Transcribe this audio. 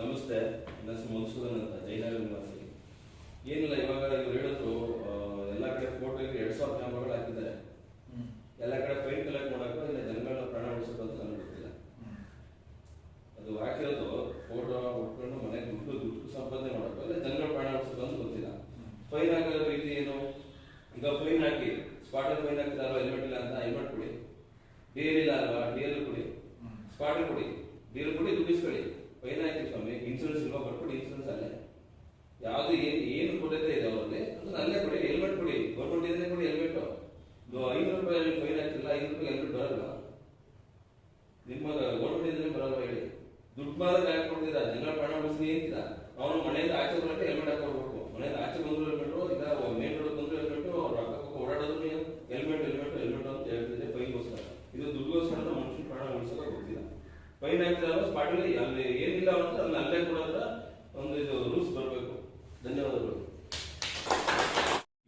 ನಮಸ್ತೆ ನನ್ನ ಹೆಸರು ಮಧುಸೂದನ್ ಅಂತ ಜೈನಗರ ನಿವಾಸಿ. ಏನಿಲ್ಲ ಇವಾಗ ಇವ್ರು ಹೇಳಿದ್ರು ಎಲ್ಲ ಕಡೆ ಫೋಟೋಗೆ ಎರಡು ಸಾವಿರ ಕ್ಯಾಮ್ರಾಗಳು ಹಾಕಿದ್ದಾರೆ. ಎಲ್ಲ ಕಡೆ ಫೈನ್ ಕಲೆಕ್ಟ್ ಮಾಡೋಕ್ಕೂ ಇಲ್ಲ ಜನಗಳನ್ನ ಪ್ರಾಣ ಅಂತ ನನಗೆ ಗೊತ್ತಿಲ್ಲ ಅದು ಹಾಕಿರೋದು ಫೋಟೋ ಉಟ್ಕೊಂಡು ಮನೆಗೆ ದುಡ್ಡು ದುಡ್ಡು ಸಂಪಾದನೆ ಮಾಡೋಕ್ಕೂ ಇಲ್ಲ ಜನಗಳ ಪ್ರಾಣ ಅಂತ ಗೊತ್ತಿಲ್ಲ. ಫೈನ್ ಹಾಕಿರೋ ರೀತಿ ಏನು? ಈಗ ಫೈನ್ ಹಾಕಿ ಸ್ಪಾಟಲ್ಲಿ ಫೈನ್ ಹಾಕಿದಾರೋ ಹೆಲ್ಮೆಟ್ ಇಲ್ಲ ಅಂತ ಹೆಲ್ಮೆಟ್ ಕೊಡಿ. ಡಿ ಎಲ್ ಇಲ್ಲ ಅಲ್ವಾ? ಕೊಡಿ. ಸ್ಪಾಟ್ ಕೊಡಿ. ಡಿ ಕೊಡಿ ದುಡ್ಡು ಯಾವ್ದು ಏನು ಏನು ಕೊಡದೆ ಇದೆ ಅವರಲ್ಲಿ. ಅದನ್ನ ಅಲ್ಲೇ ಕೊಡಿ ಹೆಲ್ಮೆಟ್ ಕೊಡಿ. ಗೌರ್ಮೆಂಟ್ ಇದ್ರೆ ಕೊಡಿ ಹೆಲ್ಮೆಟ್ ಐನೂರು ರೂಪಾಯಿ ಫೈನ್ ಹಾಕಿಲ್ಲ ಐನೂರು ರೂಪಾಯಿ ಹೆಲ್ಮೆಟ್ ಬರಲ್ಲ. ನಿಮ್ಮ ಗೌರ್ಮೆಂಟ್ ಇದ್ರೆ ಬರಲ್ಲ ಹೇಳಿ. ದುಡ್ಡು ಮಾತ್ರ ಯಾಕೆ ಕೊಡ್ತೀರಾ? ಜನ ಪ್ರಾಣ ಉಳಿಸಿ ಏನಿಲ್ಲ ಅವನು ಮನೆಯಿಂದ ಆಚೆ ಬರಕ್ಕೆ ಹೆಲ್ಮೆಟ್ ಹಾಕೋಬೇಕು ಮನೆಯಿಂದ ಆಚೆ ಬಂದ್ರು ಹೆಲ್ಮೆಟ್ ಈಗ ಮೇನ್ ರೋಡ್ ಬಂದ್ರು ಅವ್ರು ಅಕ್ಕಪಕ್ಕ ಓಡಾಡೋದು ಹೆಲ್ಮೆಟ್ ಹೆಲ್ಮೆಟ್ ಹೆಲ್ಮೆಟ್ ಅಂತ ಹೇಳ್ತಿದ್ರೆ ಫೈನ್ಗೋಸ್ಕರ ಇದು ದುಡ್ಡುಗೋಸ್ಕರ ಮನುಷ್ಯನ ಪ್ರಾಣ ಉಳಿಸೋಕೆ ಗೊತ್ತಿಲ್ಲ ಫೈನ್ ಹಾಕ್ತಿರಲ್ಲ ಸ್ಪಾಟಲ್ಲಿ ಅಲ್ಲಿ ಏನಿಲ್ಲ ಅಂತ ಅಲ್ಲಿ ಅಲ್ಲೇ ಕೊಡೋದ್ರ ಒಂದು ಇದು ರೂಲ್ಸ್ ಬರಬೇಕು ಧನ್ಯವಾದಗಳು